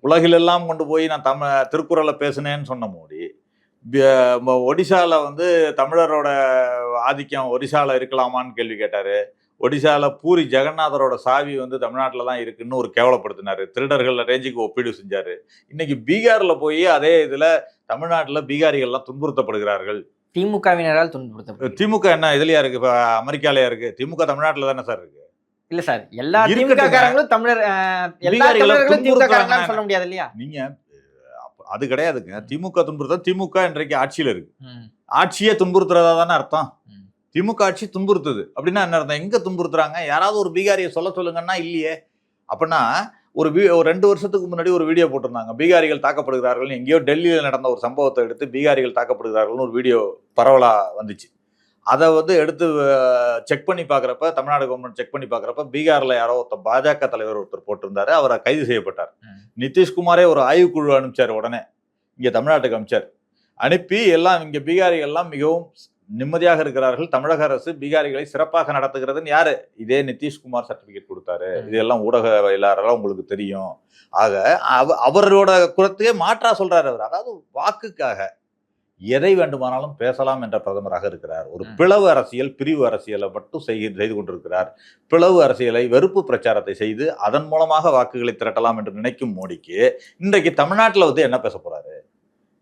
Speaker 2: உலகிலெல்லாம் கொண்டு போய் நான் தமிழ திருக்குறளை பேசினேன்னு சொன்ன மோடி. ஒடிசாவில் ம- வந்து தமிழரோட ஆதிக்கம் ஒடிசாவில் இருக்கலாமான்னு கேள்வி கேட்டார். ஒடிசாவில் பூரி ஜெகநாதரோட சாவி வந்து தமிழ்நாட்டில் தான் இருக்குன்னு ஒரு கேவலப்படுத்தினார். திருடர்கள் ரேஞ்சுக்கு ஒப்பீடு செஞ்சார். இன்றைக்கி பீகாரில் போய் அதே இதில் தமிழ்நாட்டில் பீகாரிகள்லாம் துன்புறுத்தப்படுகிறார்கள்.
Speaker 1: திமுகவினரால் துன்புறுத்தப்படும்
Speaker 2: திமுக என்ன இதுலயா இருக்கு? இப்ப அமெரிக்காலயா இருக்கு? திமுக தமிழ்நாட்டில் தானே சார் இருக்கு?
Speaker 1: இல்ல சார் எல்லா
Speaker 2: இருக்கட்டுங்க.
Speaker 1: திமுக காரங்களும் தமிழர் எல்லா தமிழர்களும் திமுக காரங்களான்னு
Speaker 2: துன்புறுத்துறாங்க.
Speaker 1: சொல்ல முடியாது இல்லையா?
Speaker 2: நீங்க அது கிடையாதுங்க. திமுக துன்புறுத்தல் திமுக இன்றைக்கு ஆட்சியில இருக்கு. ஆட்சியே துன்புறுத்துறதா தானே அர்த்தம். திமுக ஆட்சி துன்புறுத்துது. அப்படின்னா என்ன அர்த்தம்? எங்க துன்புறுத்துறாங்க? யாராவது ஒரு பீகாரியை சொல்ல சொல்லுங்கன்னா இல்லையே. அப்படின்னா ஒரு வீ ஒரு ரெண்டு வருஷத்துக்கு முன்னாடி ஒரு வீடியோ போட்டிருந்தாங்க. பீகாரிகள் தாக்கப்படுகிறார்கள் எங்கேயோ டெல்லியில் நடந்த ஒரு சம்பவத்தை எடுத்து பீகாரிகள் தாக்கப்படுகிறார்கள்னு ஒரு வீடியோ பரவலா வந்துச்சு. அதை வந்து எடுத்து செக் பண்ணி பார்க்குறப்ப தமிழ்நாடு கவர்மெண்ட் செக் பண்ணி பார்க்குறப்ப பீகாரில் யாரோ ஒருத்தர் பாஜக தலைவர் ஒருத்தர் போட்டிருந்தாரு. அவரை கைது செய்யப்பட்டார். நிதிஷ்குமாரே ஒரு ஆய்வுக்குழு அனுப்பிச்சார் உடனே. இங்கே தமிழ்நாட்டுக்கு அனுப்பிச்சார். அனுப்பி எல்லாம் இங்கே பீகாரிகள்லாம் மிகவும் நிம்மதியாக இருக்கிறார்கள். தமிழக அரசு பீகாரிகளை சிறப்பாக நடத்துகிறதுன்னு யாரு? இதே நிதிஷ்குமார் சர்டிபிகேட் கொடுத்தாரு. இதெல்லாம் ஊடக எல்லாரெல்லாம் உங்களுக்கு தெரியும். ஆக அவ- அவரோட குரத்தையே மாற்றா சொல்றாரு அவர். அதாவது வாக்குக்காக எதை வேண்டுமானாலும் பேசலாம் என்ற பிரதமராக இருக்கிறார். ஒரு. பிளவு அரசியல் பிரிவு அரசியலை மட்டும் செய்ய செய்து கொண்டிருக்கிறார். பிளவு அரசியலை வெறுப்பு பிரச்சாரத்தை செய்து அதன் மூலமாக வாக்குகளை திரட்டலாம் என்று நினைக்கும் மோடிக்கு இன்றைக்கு தமிழ்நாட்டில் வந்து என்ன பேச போறாரு?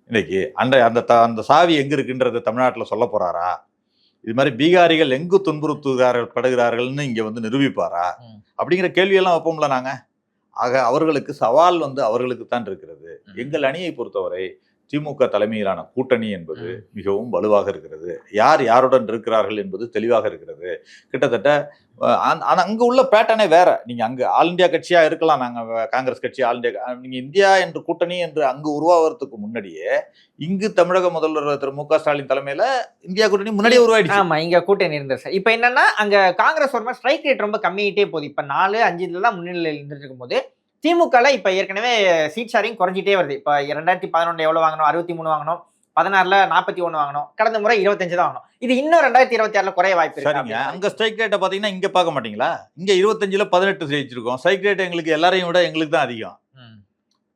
Speaker 2: இன்னைக்கு அந்த அந்த த- அந்த சாவி எங்க இருக்குன்றது தமிழ்நாட்டில் சொல்ல போறாரா? இது மாதிரி பீகாரிகள் எங்கு துன்புறுத்துகிறார்கள் படுகிறார்கள்னு இங்க வந்து நிரூபிப்பாரா. அப்படிங்கிற கேள்வியெல்லாம் வைப்போம்ல நாங்க. ஆக அவர்களுக்கு சவால் வந்து அவர்களுக்கு தான் இருக்கிறது. எங்கள் அணியை பொறுத்தவரை திமுக தலைமையிலான கூட்டணி என்பது. மிகவும் வலுவாக இருக்கிறது. யார் யாருடன் இருக்கிறார்கள் என்பது தெளிவாக இருக்கிறது. கிட்டத்தட்ட அந்த- அங்க உள்ள பேட்டர்னே வேற. நீங்க அங்க ஆல் இந்தியா கட்சியா இருக்கலாம். நாங்க வ- காங்கிரஸ் கட்சி ஆல் இந்தியா அஹ், நீங்க இந்தியா என்று கூட்டணி என்று அங்கு உருவாவதற்கு முன்னாடியே இங்கு தமிழக முதல்வர் திரு மு க ஸ்டாலின் தலைமையில இந்தியா கூட்டணி முன்னாடியே உருவாயிடுச்சு.
Speaker 1: ஆமா இங்க கூட்டணி இருந்தது சார். இப்ப என்னன்னா அங்க காங்கிரஸ் ஒரு மாதிரி ஸ்ட்ரைக் ரேட் ரொம்ப கம்மியாயிட்டே போகுது. இப்ப நாலு அஞ்சு இதுல தான் முன்னிலையில் இருந்துட்டு இருக்கும்போது திமுகல இப்ப ஏற்கனவே சீட் ஷேரிங் குறைஞ்சிட்டே வருது. இப்ப ரெண்டாயிரத்தி பதினொன்று எவ்வளவு வாங்கணும்? அறுபத்தி மூணு வாங்கணும். பதினாறுல நாற்பத்தி ஒண்ணு வாங்கணும். கடந்த முறை இருபத்தஞ்சு தான் வாங்கணும். இது இன்னும் ரெண்டாயிரத்தி இருபத்தி ஆறுல குறைய வாய்ப்பு
Speaker 2: சரிங்க. அங்க ஸ்ட்ரைக் ரேட்டை பாத்தீங்கன்னா இங்க பார்க்க மாட்டீங்களா? இங்க இருபத்தஞ்சுல பதினெட்டு ஜெயிச்சிருக்கோம். ஸ்ட்ரைக் ரேட் எங்களுக்கு எல்லாரையும் விட எங்களுக்கு தான் அதிகம்.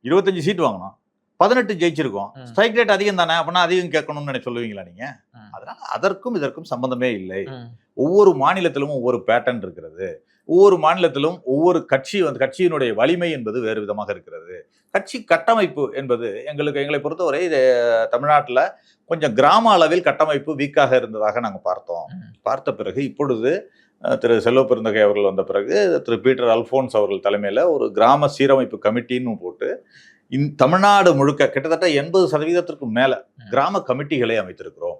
Speaker 2: இருபத்தஞ்சு சீட் வாங்கணும். பதினெட்டு ஜெயிச்சிருக்கோம். ஸ்ட்ரைக் ரேட் அதிகம் தானே? அப்படின்னா அதிகம் கேட்கணும்னு சொல்லுவீங்களா நீங்க. அதனால அதற்கும் இதற்கும் சம்பந்தமே இல்லை. ஒவ்வொரு மாநிலத்திலும் ஒவ்வொரு பேட்டர்ன் இருக்கிறது. ஒவ்வொரு மாநிலத்திலும் ஒவ்வொரு கட்சி வந்து கட்சியினுடைய வலிமை என்பது வேறு விதமாக இருக்கிறது கட்சி கட்டமைப்பு என்பது எங்களுக்கு எங்களை பொறுத்தவரை இது தமிழ்நாட்டில் கொஞ்சம் கிராம அளவில் கட்டமைப்பு வீக்காக இருந்ததாக நாங்கள் பார்த்தோம். பார்த்த பிறகு இப்பொழுது திரு செல்வ பெருந்தகை அவர்கள் வந்த பிறகு திரு பீட்டர் அல்ஃபோன்ஸ் அவர்கள் தலைமையில் ஒரு கிராம சீரமைப்பு கமிட்டின்னு போட்டு இந் தமிழ்நாடு முழுக்க கிட்டத்தட்ட எண்பது சதவீதத்திற்கும் மேல. கிராம கமிட்டிகளை அமைத்திருக்கிறோம்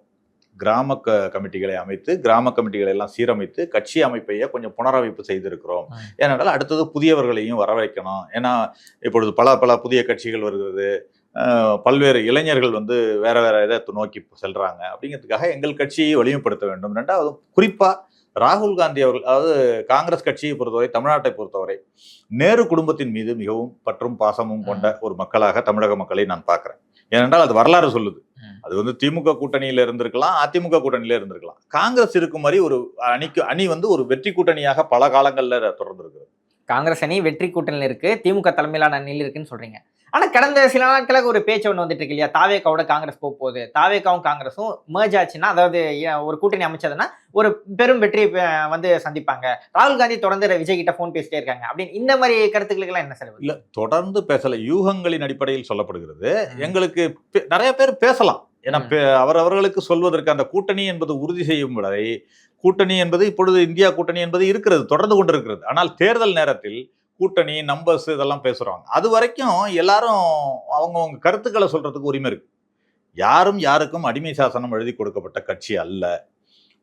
Speaker 2: கிராம க கமிட்டிகளை அமைத்து கிராம கமிட்டிகளை எல்லாம் சீரமைத்து கட்சி அமைப்பையே கொஞ்சம் புனரமைப்பு செய்திருக்கிறோம். ஏனென்றால் அடுத்தது புதியவர்களையும் வர வைக்கணும் ஏன்னா இப்பொழுது பல பல புதிய கட்சிகள் வருகிறது. பல்வேறு இளைஞர்கள் வந்து வேற வேற இதை நோக்கி செல்றாங்க. அப்படிங்கிறதுக்காக எங்கள் கட்சியை வலிமைப்படுத்த வேண்டும். ரெண்டாவது குறிப்பா ராகுல் காந்தி அவர்கள் அதாவது காங்கிரஸ் கட்சியை பொறுத்தவரை தமிழ்நாட்டை பொறுத்தவரை நேரு குடும்பத்தின் மீது மிகவும் பற்றும் பாசமும் கொண்ட ஒரு மக்களாக தமிழக மக்களை நான் பார்க்கிறேன். ஏனென்றால் அது வரலாறு சொல்லுது. அது வந்து திமுக கூட்டணியில இருந்திருக்கலாம் அதிமுக கூட்டணியில இருந்திருக்கலாம். காங்கிரஸ் இருக்கும் மாதிரி ஒரு அணிக்கு அணி வந்து ஒரு வெற்றி கூட்டணியாக பல காலங்கள்ல தொடர்ந்து இருக்கிறது
Speaker 1: காங்கிரஸ் அணி வெற்றி கூட்டணியில் இருக்கு திமுக தலைமையிலான அணியில் இருக்குன்னு சொல்றீங்க. ஆனா கடந்த சில நாட்களாக ஒரு பேச்சு ஒன்று வந்துட்டு இருக்கு இல்லையா? தாவேக்காவோட காங்கிரஸ் போக போகுது. தாவேக்காவும் காங்கிரஸும் merge ஆச்சுன்னா அதாவது ஒரு கூட்டணி அமைச்சதுன்னா ஒரு பெரும் வெற்றி அஹ், வந்து சந்திப்பாங்க. ராகுல் காந்தி தொடர்ந்து விஜய் கிட்ட ஃபோன் பேசிட்டே இருக்காங்க. அப்படின்னு இந்த மாதிரி கருத்துக்களுக்கெல்லாம் என்ன செலவு
Speaker 2: இல்ல தொடர்ந்து பேசல. யூகங்களின் அடிப்படையில் சொல்லப்படுகிறது. எங்களுக்கு நிறைய பேர் பேசலாம். ஏன்னா
Speaker 1: ம்.
Speaker 2: பே- அவரவர்களுக்கு சொல்வதற்கு அந்த கூட்டணி என்பது உறுதி செய்யும் வரை கூட்டணி என்பது இப்பொழுது இந்தியா கூட்டணி என்பது இருக்கிறது தொடர்ந்து கொண்டிருக்கிறது. ஆனால் தேர்தல் நேரத்தில் கூட்டணி நம்பர்ஸ் இதெல்லாம் பேசுறாங்க. அது வரைக்கும் எல்லாரும் அவங்கவங்க கருத்துக்களை சொல்றதுக்கு உரிமை இருக்கு. யாரும் யாருக்கும் அடிமை சாசனம் எழுதி கொடுக்கப்பட்ட கட்சி அல்ல.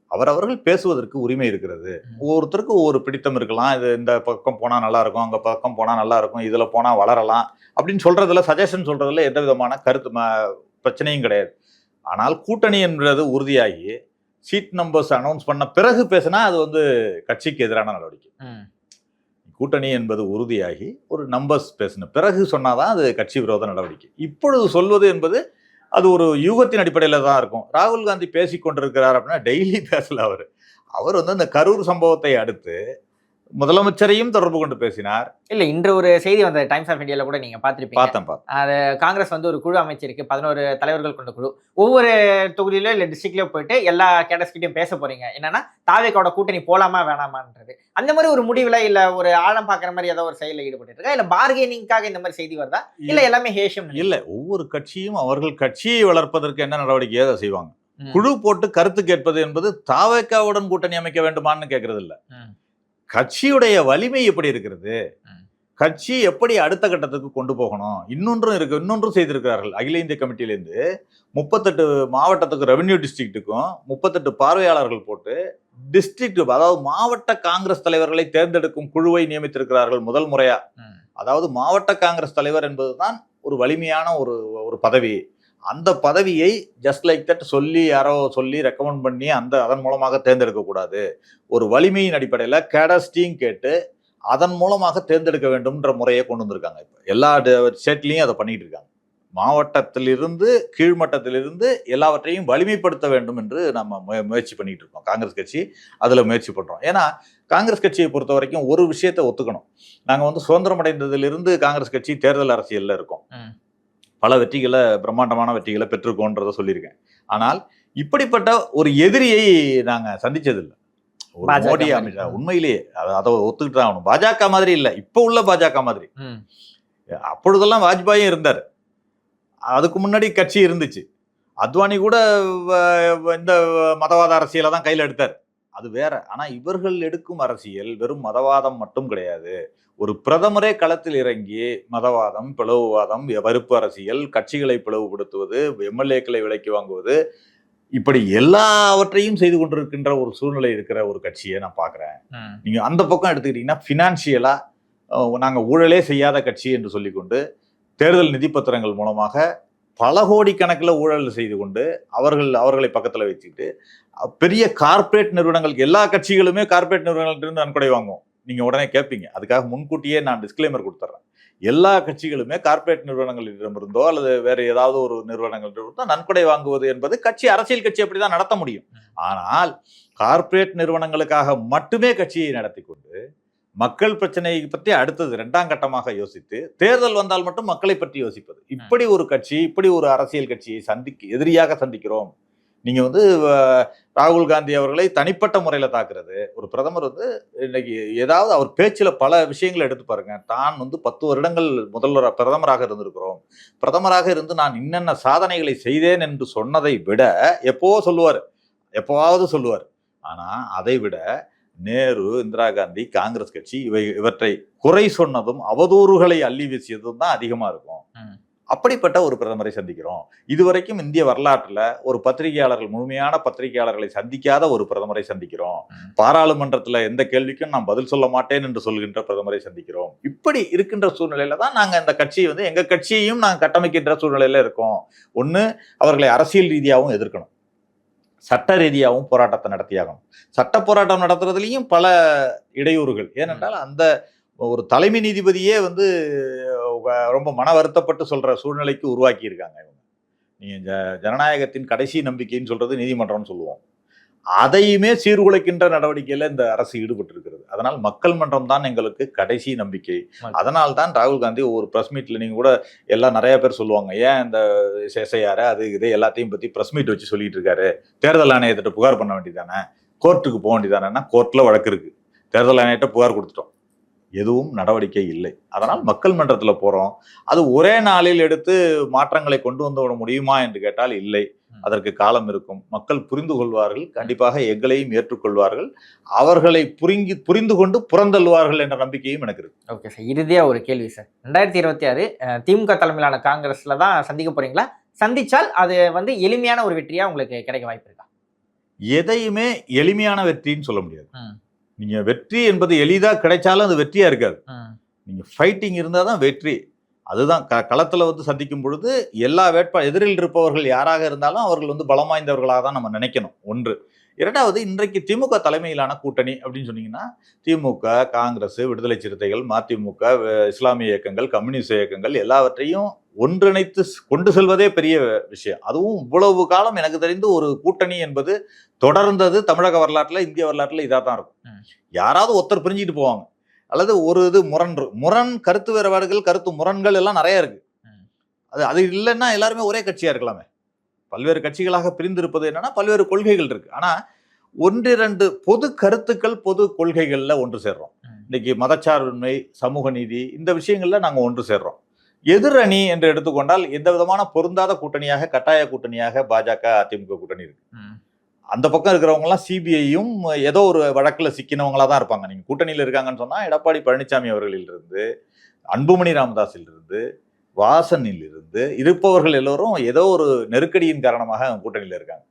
Speaker 2: அவரவர்கள் பேசுவதற்கு உரிமை இருக்கிறது. ஒவ்வொருத்தருக்கும் ஒவ்வொரு பிடித்தம் இருக்கலாம். இது இந்த பக்கம் போனா நல்லா இருக்கும் அங்க பக்கம் போனா நல்லா இருக்கும் இதுல போனா வளரலாம் அப்படின்னு சொல்றதுல சஜஷன் சொல்றதுல எந்த விதமான கருத்து ம- பிரச்சனையும் கிடையாது. ஆனால் கூட்டணி என்றது உறுதியாகி சீட் நம்பர்ஸ் அனௌன்ஸ் பண்ண பிறகு பேசினா அது வந்து கட்சிக்கு எதிரான நடவடிக்கை. கூட்டணி என்பது உறுதியாகி ஒரு நம்பர்ஸ் பேசின பிறகு சொன்னாதான் அது கட்சி விரோத நடவடிக்கை. இப்பொழுது சொல்வது என்பது அது ஒரு யூகத்தின் அடிப்படையில் தான் இருக்கும். ராகுல் காந்தி பேசி கொண்டிருக்கிறார் அப்படின்னா டெய்லி பேசல அவர். அவர் வந்து அந்த கரூர் சம்பவத்தை அடுத்து முதலமைச்சரையும் தொடர்பு கொண்டு பேசினார்.
Speaker 1: இல்ல இன்று ஒரு செய்தி வந்த டைம்ஸ் ஆஃப் இந்தியால கூட நீங்க பார்த்திருப்பீங்க.
Speaker 2: பார்த்தேன் பார்த்தேன்.
Speaker 1: காங்கிரஸ் வந்து ஒரு குழு அமைச்சிருக்கு பதினோரு தலைவர்கள் கொண்ட குழு. ஒவ்வொரு தொகுதியிலோ இல்ல டிஸ்ட்ரிக்ட்லயோ போயிட்டு எல்லா கேட்டஸ்கிட்டையும் பேச போறீங்க. என்னன்னா தாவேக்கோட கூட்டணி போலாமா வேணாமான்றது. அந்த மாதிரி ஒரு முடிவுல இல்ல ஒரு ஆழம் பாக்குற மாதிரி ஏதோ ஒரு செயலில் ஈடுபட்டு இருக்கா? இல்ல பார்கெனிங்காக இந்த மாதிரி செய்தி வருதா? இல்ல. எல்லாமே ஹேஷம்
Speaker 2: இல்ல ஒவ்வொரு கட்சியும் அவர்கள் கட்சியை வளர்ப்பதற்கு என்ன நடவடிக்கையோ அதை செய்வாங்க. குழு போட்டு கருத்து கேட்பது என்பது தாவேக்காவுடன் கூட்டணி அமைக்க வேண்டுமான்னு கேட்கறது இல்ல. கட்சியுடைய வலிமை எப்படி இருக்கிறது. கட்சி எப்படி அடுத்த கட்டத்துக்கு கொண்டு போகணும்? இன்னொன்றும் இருக்கு இன்னொன்றும் செய்திருக்கிறார்கள். அகில இந்திய கமிட்டியிலேருந்து முப்பத்தெட்டு மாவட்டத்துக்கு ரெவென்யூ டிஸ்ட்ரிக்ட்டுக்கும் முப்பத்தெட்டு பார்வையாளர்கள் போட்டு டிஸ்ட்ரிக்ட் அதாவது மாவட்ட காங்கிரஸ் தலைவர்களை தேர்ந்தெடுக்கும் குழுவை நியமித்திருக்கிறார்கள் முதல் முறையா. அதாவது மாவட்ட காங்கிரஸ் தலைவர் என்பதுதான் ஒரு வலிமையான ஒரு ஒரு பதவி. அந்த பதவியை ஜஸ்ட் லைக் தட் சொல்லி யாரோ சொல்லி ரெக்கமெண்ட் பண்ணி அந்த அதன் மூலமாக தேர்ந்தெடுக்கக்கூடாது ஒரு வலிமையின் அடிப்படையில் கேடஸ்டியும் கேட்டு அதன் மூலமாக தேர்ந்தெடுக்க வேண்டும்ன்ற முறையை கொண்டு வந்திருக்காங்க. இப்போ எல்லா ஸ்டேட்லேயும் அதை பண்ணிகிட்டு இருக்காங்க. மாவட்டத்திலிருந்து கீழ்மட்டத்திலிருந்து எல்லாவற்றையும் வலிமைப்படுத்த வேண்டும் என்று நம்ம முய- முயற்சி பண்ணிட்டு இருக்கோம். காங்கிரஸ் கட்சி அதில் முயற்சி பண்ணுறோம் ஏன்னா காங்கிரஸ் கட்சியை பொறுத்த வரைக்கும் ஒரு விஷயத்தை ஒத்துக்கணும். நாங்கள் வந்து சுதந்திரம் அடைந்ததிலிருந்து காங்கிரஸ் கட்சி தேர்தல் அரசியலில் இருக்கோம். பல வெற்றிகளை பிரம்மாண்டமான வெற்றிகளை பெற்றிருக்கோன்றதை சொல்லியிருக்கேன். ஆனால் இப்படிப்பட்ட ஒரு எதிரியை நாங்க சந்திச்சதில்லை. ஒரு மோடி. அமித்ஷா உண்மையிலேயே அதை ஒத்துக்கிட்டு தான் ஆகணும். பாஜக மாதிரி இல்லை இப்போ உள்ள பாஜக மாதிரி. அப்பொழுதெல்லாம் வாஜ்பாயும் இருந்தார். அதுக்கு முன்னாடி கட்சி இருந்துச்சு. அத்வானி கூட இந்த மதவாத அரசியலை தான் கையில் எடுத்தார். அது வேற. ஆனா இவர்கள் எடுக்கும் அரசியல் வெறும் மதவாதம் மட்டும் கிடையாது. ஒரு பிரதமரே களத்தில் இறங்கி மதவாதம் பிளவுவாதம் வெறுப்பு அரசியல் கட்சிகளை பிளவுபடுத்துவது எம்எல்ஏக்களை விலைக்கு வாங்குவது இப்படி எல்லாவற்றையும் செய்து கொண்டிருக்கின்ற ஒரு சூழ்நிலை இருக்கிற ஒரு கட்சியை நான் பார்க்குறேன்
Speaker 1: ம்.
Speaker 2: நீங்க அந்த பக்கம் எடுத்துக்கிட்டீங்கன்னா ஃபினான்ஷியலா நாங்க ஊழலே செய்யாத கட்சி என்று சொல்லிக்கொண்டு தேர்தல் நிதி பத்திரங்கள் மூலமாக பல கோடி கணக்கில் ஊழல் செய்து கொண்டு அவர்கள் அவர்களை பக்கத்தில் வச்சுக்கிட்டு பெரிய கார்ப்பரேட் நிறுவனங்களுக்கு எல்லா கட்சிகளுமே கார்ப்பரேட் நிறுவனங்கள்ட்ட நன்கொடை வாங்கும் நீங்கள் உடனே கேட்பீங்க அதுக்காக முன்கூட்டியே நான் டிஸ்க்ளைமர் கொடுத்துட்றேன் எல்லா கட்சிகளுமே கார்ப்பரேட் நிறுவனங்களிடமிருந்தோ அல்லது வேறு ஏதாவது ஒரு நிறுவனங்களிடமிருந்தோ நன்கொடை வாங்குவது என்பது கட்சி அரசியல் கட்சி அப்படி தான் நடத்த முடியும். ஆனால் கார்ப்பரேட் நிறுவனங்களுக்காக மட்டுமே கட்சியை நடத்தி கொண்டு மக்கள் பிரச்சனையை பற்றி அடுத்தது ரெண்டாம் கட்டமாக யோசித்து தேர்தல் வந்தால் மட்டும் மக்களை பற்றி யோசிப்பது. இப்படி ஒரு கட்சி இப்படி ஒரு அரசியல் கட்சியை சந்திக்க எதிரியாக சந்திக்கிறோம். நீங்க வந்து ராகுல் காந்தி அவர்களை தனிப்பட்ட முறையில் தாக்குறது. ஒரு பிரதமர் வந்து இன்னைக்கு ஏதாவது அவர் பேச்சில் பல விஷயங்களை எடுத்து பாருங்க. தான் வந்து பத்து வருடங்கள் முதல்வர் பிரதமராக இருந்திருக்கிறோம். பிரதமராக இருந்து நான் இன்னென்ன சாதனைகளை செய்தேன் என்று சொன்னதை விட எப்போ சொல்லுவார்? எப்போவாவது சொல்லுவார். ஆனால் அதை விட நேரு இந்திரா காந்தி காங்கிரஸ் கட்சி இவை இவற்றை குறை சொன்னதும் அவதூறுகளை அள்ளி வீசியதும் தான் அதிகமாக இருக்கும். அப்படிப்பட்ட ஒரு பிரதமரை சந்திக்கிறோம். இதுவரைக்கும் இந்திய வரலாற்றுல ஒரு பத்திரிகையாளர்கள் முழுமையான பத்திரிகையாளர்களை சந்திக்காத ஒரு பிரதமரை சந்திக்கிறோம். பாராளுமன்றத்துல எந்த கேள்விக்கும் நான் பதில் சொல்ல மாட்டேன் என்று சொல்கின்ற பிரதமரை சந்திக்கிறோம். இப்படி இருக்கின்ற சூழ்நிலையில தான் நாங்க இந்த கட்சியை வந்து எங்க கட்சியையும் நாங்க கட்டமைக்கின்ற சூழ்நிலையில இருக்கோம். ஒண்ணு அவர்களை அரசியல் ரீதியாகவும் எதிர்க்கணும். சட்ட ரீதியாகவும் போராட்டத்தை நடத்தியாகணும். சட்ட போராட்டம் நடத்துறதுலயும் பல இடையூறுகள். ஏனென்றால் அந்த ஒரு தலைமை நீதிபதியே வந்து ரொம்ப மன வருத்தப்பட்டு சொல்ற சூழ்நிலைக்கு உருவாக்கி இருக்காங்க இவங்க. நீங்க ஜ- ஜனநாயகத்தின் கடைசி நம்பிக்கைன்னு சொல்றது நீதிமன்றம்னு சொல்லுவோம். அதையுமே சீர்குலைக்கின்ற நடவடிக்கையில இந்த அரசு ஈடுபட்டு இருக்கிறது அதனால் மக்கள் மன்றம் தான் எங்களுக்கு கடைசி நம்பிக்கை. அதனால் தான் ராகுல் காந்தி ஒரு பிரஸ் மீட்ல நீங்க கூட எல்லாம் நிறைய பேர் சொல்லுவாங்க ஏன் இந்த எஸ்ஐஆர் அது இது எல்லாத்தையும் பத்தி பிரஸ் மீட் வச்சு சொல்லிட்டு இருக்காரு. தேர்தல் ஆணையத்திட்ட புகார் பண்ண வேண்டியதானே கோர்ட்டுக்கு போக வேண்டியதானேன்னா கோர்ட்ல வழக்கு இருக்கு. தேர்தல் ஆணையத்தை புகார் கொடுத்துட்டோம். எதுவும் நடவடிக்கை இல்லை. அதனால் மக்கள் மன்றத்தில் போறோம். அது ஒரே நாளில் எடுத்து மாற்றங்களை கொண்டு வந்து விட முடியுமா என்று கேட்டால் இல்லை. அதற்கு காலம் இருக்கும். மக்கள் புரிந்து கொள்வார்கள். கண்டிப்பாக எங்களையும் ஏற்றுக்கொள்வார்கள். அவர்களை புரிங்கி புரிந்து கொண்டு புறந்தள்ளுவார்கள் என்ற நம்பிக்கையும் எனக்கு இருக்கு.
Speaker 1: ஓகே சார் இறுதியா ஒரு கேள்வி சார் ரெண்டாயிரத்தி இருபத்தி ஆறு திமுக தலைமையிலான காங்கிரஸ்ல தான் சந்திக்க போறீங்களா? சந்திச்சால் அது வந்து எளிமையான ஒரு வெற்றியா உங்களுக்கு கிடைக்க வாய்ப்பு இருக்கா?
Speaker 2: எதையுமே எளிமையான வெற்றின்னு சொல்ல முடியாது. நீங்க வெற்றி என்பது எளிதா கிடைச்சாலும் அது வெற்றியா இருக்காது. நீங்க ஃபைட்டிங் இருந்தால் தான் வெற்றி. அதுதான் க களத்தில் வந்து சந்திக்கும் பொழுது எல்லா வேட்பா எதிரில் இருப்பவர்கள் யாராக இருந்தாலும் அவர்கள் வந்து பலம் வாய்ந்தவர்களாக தான் நம்ம நினைக்கணும். ஒன்று. இரண்டாவது இன்றைக்கு திமுக தலைமையிலான கூட்டணி அப்படின்னு சொன்னீங்கன்னா திமுக காங்கிரஸ் விடுதலை சிறுத்தைகள் மதிமுக இஸ்லாமிய இயக்கங்கள் கம்யூனிஸ்ட் இயக்கங்கள் எல்லாவற்றையும் ஒன்றிணைத்து கொண்டு செல்வதே பெரிய விஷயம். அதுவும் இவ்வளவு காலம் எனக்கு தெரிந்து ஒரு கூட்டணி என்பது தொடர்ந்தது தமிழக வரலாற்றில் இந்திய வரலாற்றில் இதாக தான் இருக்கும். யாராவது ஒருத்தர் பிரிஞ்சுட்டு போவாங்க. அல்லது ஒரு இது முரண் முரண் கருத்து வேறுபாடுகள் கருத்து முரண்கள் எல்லாம் நிறைய இருக்கு. அது அது இல்லைன்னா எல்லாருமே ஒரே கட்சியா இருக்கலாமே. பல்வேறு கட்சிகளாக பிரிந்திருப்பது என்னன்னா பல்வேறு கொள்கைகள் இருக்கு. ஆனா ஒன்றிரண்டு பொது கருத்துக்கள் பொது கொள்கைகள்ல ஒன்று சேர்றோம். இன்னைக்கு மதச்சார்பின்மை சமூக நீதி இந்த விஷயங்கள்ல நாங்க ஒன்று சேர்றோம். எதிரணி என்று எடுத்துக்கொண்டால் எந்த விதமான பொருந்தாத கூட்டணியாக கட்டாய கூட்டணியாக பாஜக அதிமுக கூட்டணி இருக்கு. அந்த பக்கம் இருக்கிறவங்க எல்லாம் சிபிஐயும் ஏதோ ஒரு வழக்குல சிக்கினவங்களா தான் இருப்பாங்க. நீங்க கூட்டணியில இருக்காங்கன்னு சொன்னா எடப்பாடி பழனிசாமி அவர்களில் இருந்து அன்புமணி ராமதாஸில் இருந்து வாசனில் இருந்து இருப்பவர்கள் எல்லோரும் ஏதோ ஒரு நெருக்கடியின் காரணமாக கூட்டணியில இருக்காங்க.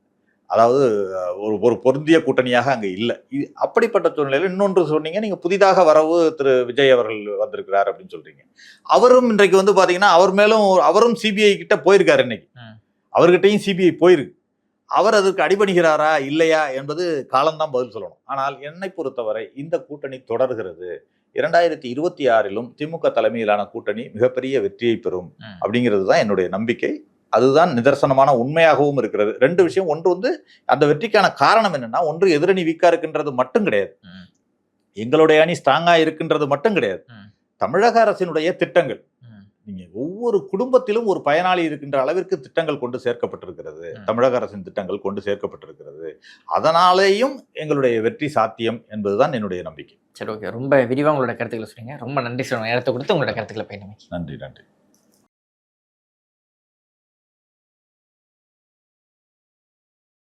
Speaker 2: அதாவது ஒரு ஒரு பொருந்திய கூட்டணியாக அங்க இல்லை. இது அப்படிப்பட்ட சூழ்நிலையில் இன்னொன்று சொன்னீங்க நீங்க புதிதாக வரவு திரு. விஜய் அவர்கள் வந்திருக்கிறார் அப்படின்னு சொல்றீங்க. அவரும் இன்றைக்கு வந்து பாத்தீங்கன்னா அவர் மேலும் அவரும் சிபிஐ கிட்ட போயிருக்காரு இன்னைக்கு. அவர்கிட்டயும் சிபிஐ போயிருக்கு அவர் அதற்கு அடிபணிகிறாரா இல்லையா என்பது காலம்தான் பதில் சொல்லணும். ஆனால் என்னை பொறுத்தவரை இந்த கூட்டணி தொடர்கிறது. இரண்டாயிரத்தி இருபத்தி ஆறிலும் திமுக தலைமையிலான கூட்டணி மிகப்பெரிய வெற்றியை பெறும். அப்படிங்கிறது தான் என்னுடைய நம்பிக்கை அதுதான் நிதர்சனமான உண்மையாகவும் இருக்கிறது ரெண்டு விஷயம் ஒன்று வந்து அந்த வெற்றிக்கான காரணம் என்னன்னா ஒன்று எதிரணி வீக்கா இருக்கின்றது மட்டும் கிடையாது. எங்களுடைய அணி ஸ்ட்ராங்கா இருக்கின்றது மட்டும் கிடையாது. தமிழக அரசினுடைய திட்டங்கள்
Speaker 1: ம்.
Speaker 2: நீங்க ஒவ்வொரு குடும்பத்திலும் ஒரு பயனாளி இருக்கின்ற அளவிற்கு திட்டங்கள் கொண்டு சேர்க்கப்பட்டிருக்கிறது. தமிழக அரசின் திட்டங்கள் கொண்டு சேர்க்கப்பட்டிருக்கிறது. அதனாலேயும் எங்களுடைய வெற்றி சாத்தியம் என்பதுதான் என்னுடைய நம்பிக்கை.
Speaker 1: சரி ஓகே. ரொம்ப விரிவாக உங்களோட கருத்துக்களை சொன்னீங்க. ரொம்ப நன்றி சார் நேரத்தை கொடுத்து உங்களோட கருத்துக்களை பயணமே
Speaker 2: நன்றி நன்றி.